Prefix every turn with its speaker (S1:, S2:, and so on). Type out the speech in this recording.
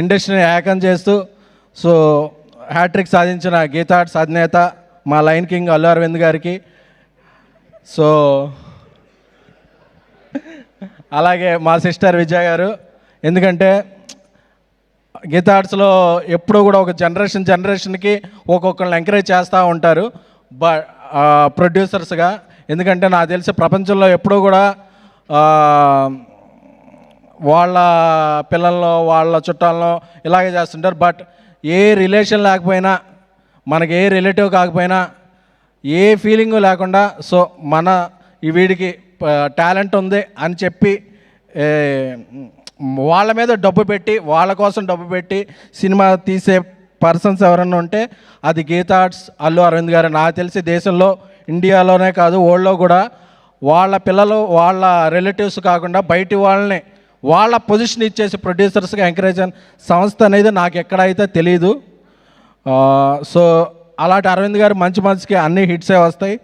S1: ఇండస్ట్రీని ఏకం చేస్తూ సో హ్యాట్రిక్ సాధించిన గీతార్ట్స్ అధినేత మా లైన్ కింగ్ అల్లు అరవింద్ గారికి. సో అలాగే మా సిస్టర్ విజయ గారు. ఎందుకంటే గీత ఆర్ట్స్లో ఎప్పుడూ కూడా ఒక జనరేషన్ జనరేషన్కి ఒక్కొక్కరిని ఎంకరేజ్ చేస్తూ ఉంటారు. బ ప్రొడ్యూసర్స్గా. ఎందుకంటే నాకు తెలిసి ప్రపంచంలో ఎప్పుడూ కూడా వాళ్ళ పిల్లల్లో వాళ్ళ చుట్టాల్లో ఇలాగే చేస్తుంటారు. బట్ ఏ రిలేషన్ లేకపోయినా మనకి ఏ రిలేటివ్ కాకపోయినా ఏ ఫీలింగు లేకుండా సో మన ఈ వీడికి టాలెంట్ ఉంది అని చెప్పి వాళ్ళ మీద డబ్బు పెట్టి వాళ్ళ కోసం డబ్బు పెట్టి సినిమా తీసే పర్సన్స్ ఎవరన్నా ఉంటే అది గీతా ఆర్ట్స్ అల్లు అరవింద్ గారు. నాకు తెలిసి దేశంలో ఇండియాలోనే కాదు వరల్డ్లో కూడా వాళ్ళ పిల్లలు వాళ్ళ రిలేటివ్స్ కాకుండా బయటి వాళ్ళని వాళ్ళ పొజిషన్ ఇచ్చేసి ప్రొడ్యూసర్స్గా ఎంకరేజ్ సంస్థ అనేది నాకు ఎక్కడైతే తెలియదు సో అలాంటి అరవింద్ గారు మంచి మంచికి అన్ని హిట్సే వస్తాయి.